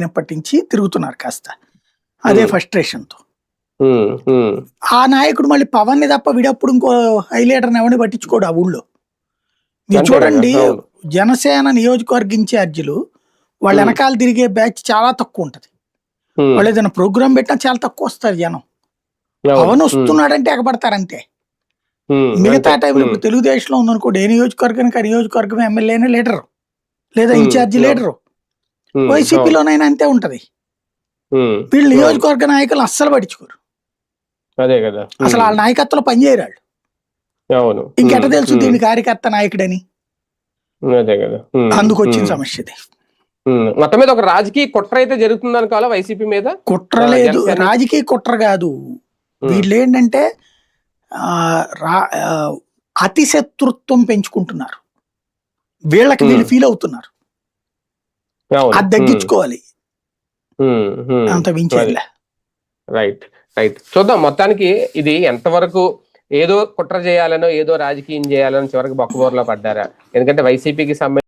అయినప్పటి నుంచి తిరుగుతున్నారు కాస్త అదే Hmm. తో ఉమ్, ఉమ్, ఆ నాయకుడు మళ్ళీ పవన్ని తప్ప వీడప్పుడు ఇంకో హైలైటర్ ఎవరిని పట్టించుకోడు ఆ ఊళ్ళో మీరు చూడండి. జనసేన నియోజకవర్గ ఇన్ఛార్జీలు వాళ్ళ Hmm. వెనకాల తిరిగే బ్యాచ్ చాలా తక్కువ ఉంటది వాళ్ళు ఏదైనా ప్రోగ్రామ్ పెట్టినా చాలా తక్కువ వస్తారు జనం. పవన్ వస్తున్నాడంటే ఎగబడతారంతే ఉమ్, మిగతా. టైంలో ఇప్పుడు తెలుగుదేశంలో ఉందనుకోండి ఏ నియోజకవర్గానికి ఆ నియోజకవర్గం ఎమ్మెల్యేనే లీడరు లేదా Hmm. ఇన్ఛార్జి. లీడరు. వైసీపీలోనైనా అంతే ఉంటది. వీళ్ళు. నియోజకవర్గ నాయకులు అస్సలు పట్టించుకోరు. అదే కదా. అసలు వాళ్ళ నాయకత్వంలో పనిచేయరు వాళ్ళు అవును. ఇంకెట తెలుసు దీని కార్యకర్త నాయకుడని? అదే కదా. అందుకు వచ్చిన సమస్య ఇది. మొత్తం మీద ఒక రాజకీయ కుట్ర అయితే జరుగుతుంది అనుకోవాలా వైసీపీ మీద? కుట్ర లేదు. రాజకీయ కుట్ర కాదు. వీళ్ళు ఏంటంటే ఆ, రా- ఆ, అతి శత్రుత్వం పెంచుకుంటున్నారు. వీళ్ళకి వీళ్ళు. ఫీల్ అవుతున్నారు. అది తగ్గించుకోవాలి. అంత. మించేదిలే రైట్. రైట్. చూద్దాం. మొత్తానికి ఇది ఎంతవరకు ఏదో కుట్ర చేయాలనో ఏదో రాజకీయం చేయాలనో చివరికి బొక్కబోర్లో పడ్డారా? ఎందుకంటే వైసీపీకి సంబంధించి